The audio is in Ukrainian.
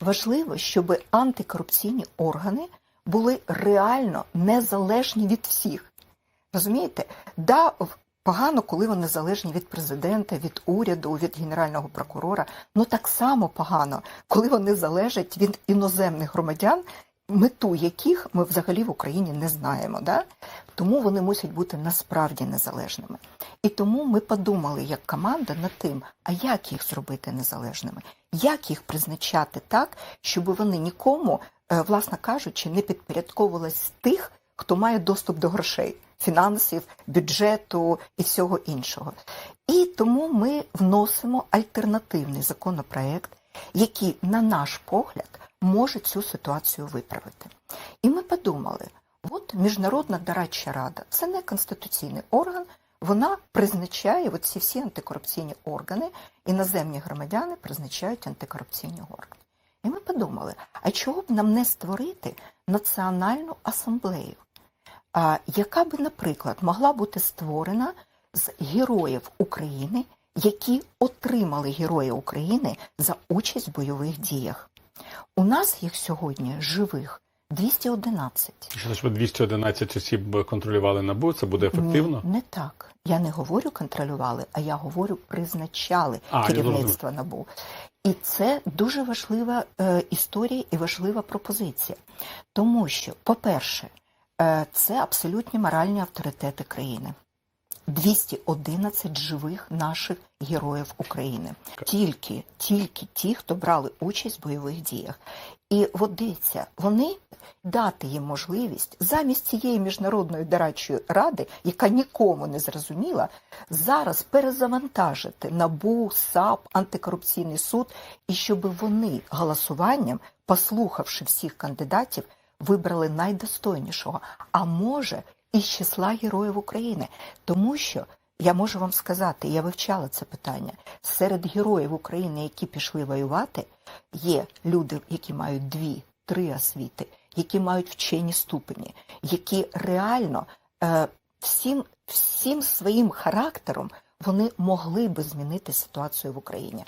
важливо, щоб антикорупційні органи були реально незалежні від всіх. Розумієте? Да, погано, коли вони залежні від президента, від уряду, від генерального прокурора. Ну так само погано, коли вони залежать від іноземних громадян, мету яких ми взагалі в Україні не знаємо. Да? Тому вони мусять бути насправді незалежними. І тому ми подумали як команда над тим, а як їх зробити незалежними, як їх призначати так, щоб вони нікому, е, власне кажучи, не підпорядковувались тих, хто має доступ до грошей, фінансів, бюджету і всього іншого. І тому ми вносимо альтернативний законопроект, який, на наш погляд, може цю ситуацію виправити. І ми подумали: от Міжнародна дорадча рада це не конституційний орган. Вона призначає ці всі антикорупційні органи, іноземні громадяни призначають антикорупційні органи. І ми подумали: а чого б нам не створити національну асамблею, яка би, наприклад, могла бути створена з героїв України, які отримали Героя України за участь в бойових діях. У нас їх сьогодні живих 211. Що ж ви 211 осіб контролювали набу, це буде ефективно? Ні, не так. Я не говорю контролювали, а я говорю призначали А, керівництво набу. І це дуже важлива е, історія і важлива пропозиція. Тому що, по-перше, е, це абсолютні моральні авторитети країни. 211 живих наших героїв України. Тільки, тільки ті, хто брали участь в бойових діях. І от дивіться, вони дати їм можливість замість цієї міжнародної дорадчої ради, яка нікому не зрозуміла, зараз перезавантажити НАБУ, САП, антикорупційний суд, і щоб вони голосуванням, послухавши всіх кандидатів, вибрали найдостойнішого, а може із числа героїв України, тому що. Я можу вам сказати, я вивчала це питання. Серед героїв України, які пішли воювати, є люди, які мають дві, три освіти, які мають вчені ступені, які реально е, всім, всім своїм характером вони могли би змінити ситуацію в Україні.